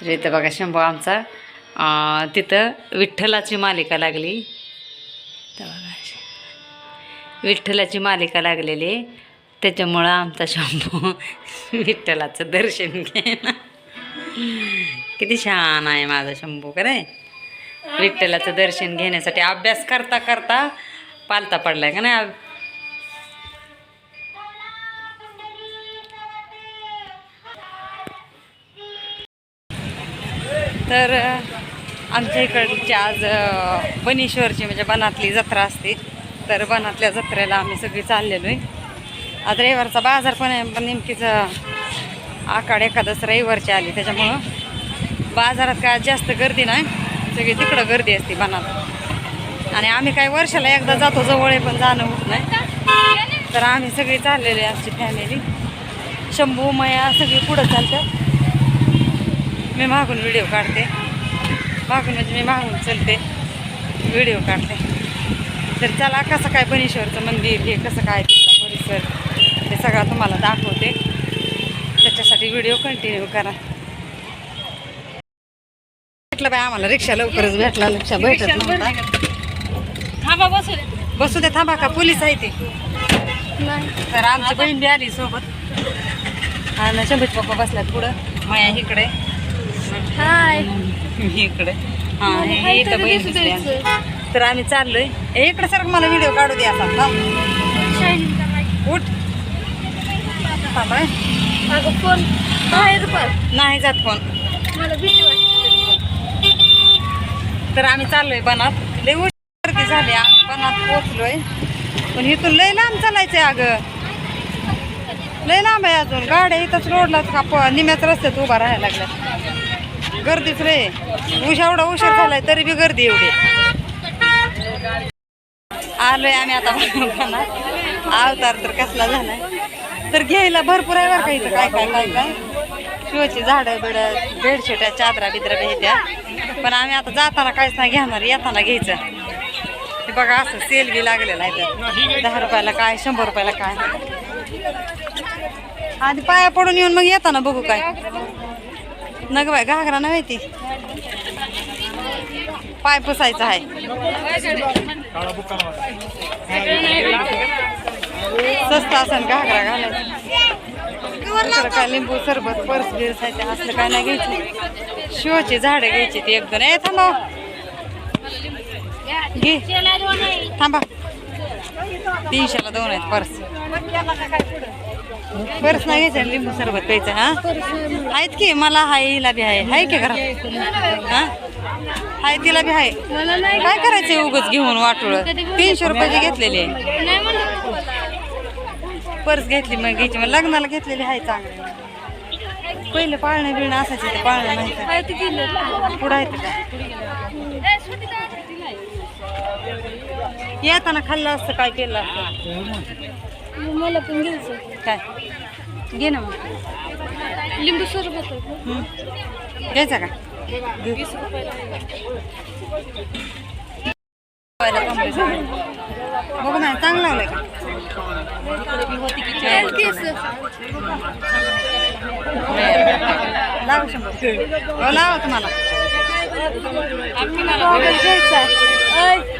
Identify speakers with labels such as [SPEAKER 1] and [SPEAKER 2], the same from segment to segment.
[SPEAKER 1] तर इथं बघा शंभू आमचा तिथं विठ्ठलाची मालिका लागली. तर बघा विठ्ठलाची मालिका लागलेली. त्याच्यामुळं आमचा शंभू विठ्ठलाचं दर्शन घेणं किती छान आहे माझा शंभू करे विठ्ठलाचं दर्शन घेण्यासाठी अभ्यास करता करता पालता पडलाय का नाही? तर आमच्या इकडची आज बनेश्वरची बनीश्वरची म्हणजे बनातली जत्रा असते. तर बनातल्या जत्रेला आम्ही सगळी चाललेलो आहे. आज रविवारचा बाजार पण आहे पण नेमकीच आकाड एखादंच रविवारची आली त्याच्यामुळं बाजारात काय जास्त गर्दी नाही. सगळी तिकडं गर्दी असते बनात. आणि आम्ही काय वर्षाला एकदा जातो जवळ आहे पण जाणं होत नाही. तर आम्ही सगळी चाललेलो आहे आमची फॅमिली शंभू मया सगळी पुढं चालतं मी मागून व्हिडिओ काढते. मागून म्हणजे मी मागून चलते. व्हिडिओ काढते. तर चला कसं काय बनीश्वरचं मंदिर हे कसं काय तिथला परिसर हे सगळं तुम्हाला दाखवते. त्याच्यासाठी व्हिडिओ कंटिन्यू करा. भेटलं बाय आम्हाला रिक्षा लवकरच भेटला रिक्षा भेटत नव्हता.
[SPEAKER 2] थांबा बसू दे.
[SPEAKER 1] बसू दे थांबा का? पोलीस आहे ते. तर आमची बहीण बी आली सोबत. आणि शंभूच पप्पा बसल्यात पुढं. माया इकडे.
[SPEAKER 2] हाय.
[SPEAKER 1] मी इकडे. हा इथं बहीण दिसली आमची. तर आम्ही चाललोय. ए, इकडे सर मला व्हिडिओ काढू दे आता. थांब. उठ. थांब हं.
[SPEAKER 2] अगं फोन बाहेर पण
[SPEAKER 1] नाही जात फोन
[SPEAKER 2] मला भीती वाटते.
[SPEAKER 1] तर आम्ही चाललोय बनात. लय गर्दी झाली आम्ही बनात पोचलोय पण इथून लय लांब चालायचंय अगं. लय लांब आहे अजून. गाड्या इथंच रोडलाच का प निम्याच रस्त्यात उभा राहायला लागल्या. गर्दीच रे. उशा एवढा उशीर झालाय तरी बी गर्दी एवढी. आलोय आम्ही आता बनात अवतार तर कसला झालाय. तर घ्यायला भरपूर आहे बरं का इथं. काय काय काय काय? शिवची झाडं बिडं बेडशेट्या चादरा बिदरा भेट्या पण आम्ही आता जाताना काहीच नाही घेणार येताना घ्यायचं. हे बघा असं सेल बी लागलेला आहे तर दहा रुपयाला काय शंभर रुपयाला काय? आधी पाया पडून येऊन मग येताना बघू काय. नग बाय घागरा नाही माहिती पाय पुसायचा आहे. स्वस्त असेल घागरा घालायचा. काय लिंबू सरबत पर्स बिर्स आहे ते असलं काय नाही घ्यायची. शिवची झाडं घ्यायची ती एकदम दोन. थांबा. घे. थांबा. तीनशेला दोन आहेत पर्स. पर्स नाही घ्यायचं लिंबू सरबत प्यायचं हा? आहेत की? मला हाय हिला बी आहे हाय की घरात? हा? हाय तिला बी आहे काय करायचंय उगच घेऊन वाटोळ? तीनशे रुपयाची घेतलेली आहे. पर्स घेतली मग घ्यायची. मग लग्नाला घेतलेली आहे चांगली. पहिले पाळणं बिळणं असायचे ते पाळणं नाही पुढं आहे का? येताना खाल्लं असतं काय केलं असतं?
[SPEAKER 2] मला पण घ्यायचं.
[SPEAKER 1] काय? घे ना मग.
[SPEAKER 2] लिंबू सरबत
[SPEAKER 1] हं. घ्यायचा का? आहे. बघू ना चांगलं लागलं का? लावा शंभर. हो लावा तुम्हाला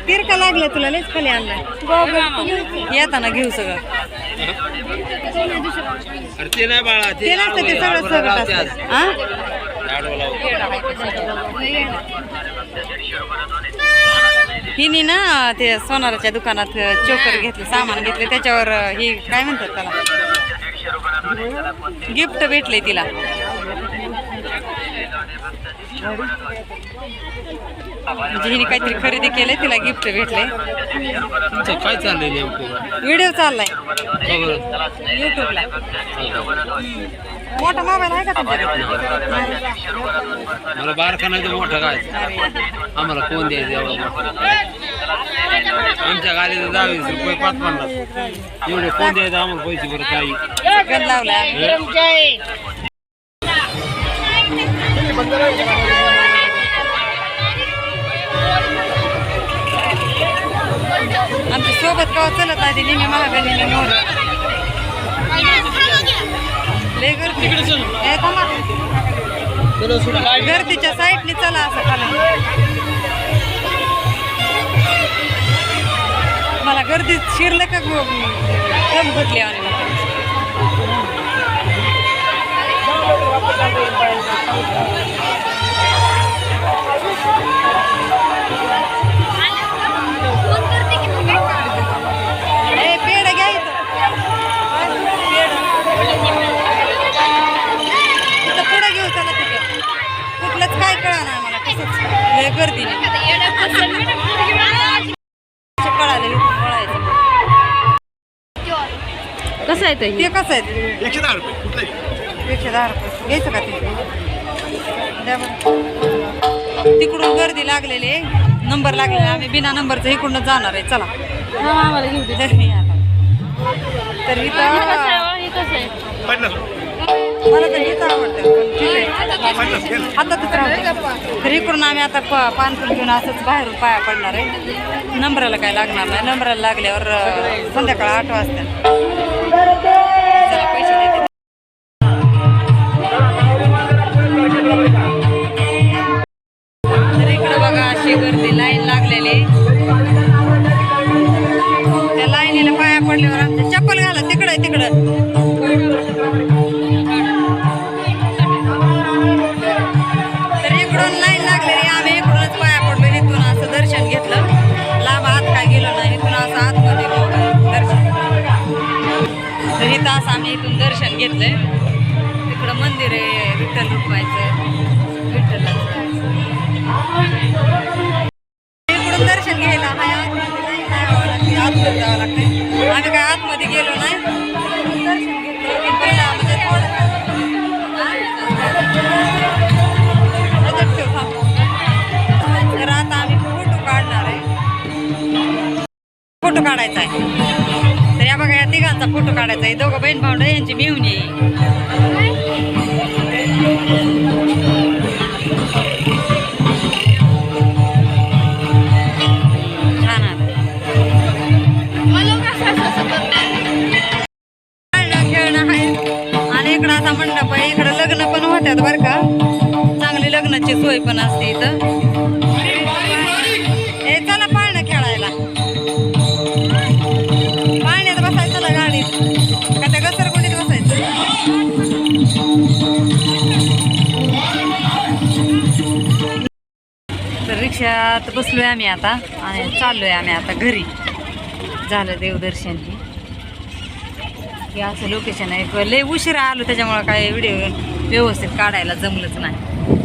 [SPEAKER 1] तिरका लागलं तुला लयच खाली आणलं. येताना घेऊ सगळं.
[SPEAKER 3] ते नाही बाळा
[SPEAKER 1] ते नसतं ते सगळं हा हिने ना ते सोनाराच्या दुकानात चोकर घेतले सामान घेतले त्याच्यावर ही काय म्हणतात त्याला? गिफ्ट भेटले तिला. म्हणजे हिने काहीतरी खरेदी केले तिला गिफ्ट भेटले
[SPEAKER 3] तुमचं काय चाललंय नेमकं?
[SPEAKER 1] व्हिडिओ चाललाय. युट्यूबला मोठा मोबाईल आहे का तुमच्याकडे
[SPEAKER 3] मला बारका नाही तर मोठा काय? आम्हाला कोण द्यायचं एवढं? आमच्या गाडीला दहा वीस रुपये पाच पन्नास. एवढे कोण द्यायचं आम्हाला पैसे बरं काही?
[SPEAKER 1] गण लावलाय. आमच्यासोबत कवा चलत ती नेहमी महागा नेहमी मोर लय गर्दी. गर्दीच्या साईडने चला असं खाली. मला गर्दीत शिरलं का गो- दम घुटली आणि गर्दी
[SPEAKER 2] कसं आहे ते?
[SPEAKER 1] कसं आहे ते?
[SPEAKER 4] एकशे दहा रुपये.
[SPEAKER 1] एकशे दहा रुपये. घ्यायचं का ते? तिकडून गर्दी लागलेली आहे. नंबर लागलेला. आम्ही बिना नंबरचं इकडूनच जाणार आहे. चला.
[SPEAKER 2] हा आम्हाला घेऊ दे
[SPEAKER 1] तर आता तर
[SPEAKER 2] हे?
[SPEAKER 1] इथं
[SPEAKER 2] हो?
[SPEAKER 1] मला तर हेच आवडतं. हातातच राहतो तर इकडून आम्ही आता प- पानपूर घेऊन असंच बाहेरून पाया पडणार आहे. नंबराला काय लागणार नाही. नंबराला लागल्यावर संध्याकाळ आठ वाजता. अशी गर्दी लाईन लागलेली. त्या लाईनीला पाया पडल्यावर आमच्या चप्पल घाला तिकडं तिकडं. तर इकडून लाईन आम्ही इकडूनच पाया इथून असं दर्शन घेतलं. काय गेलो नाही असं आतमध्ये दर्शन. आम्ही दर्शन घेतलंय. तिकडं मंदिर आहे विठ्ठल रुक्मायचं विठ्ठलाचं. फोटो काढायचा आहे. दोघं बहीण भाऊ यांची मिळून छान खेळणं खेळणं आणि इकडं मंडप आहे. इकडं लग्न पण होत्यात बरं का. चांगली लग्नाची सोय पण असते इथं. रिक्षात बसलो आहे आम्ही आता. आणि चाललोय आम्ही आता घरी. झालं देवदर्शन हे असं लोकेशन आहे. लय उशिरा आलो त्याच्यामुळं काय व्हिडिओ व्यवस्थित काढायला जमलंच नाही.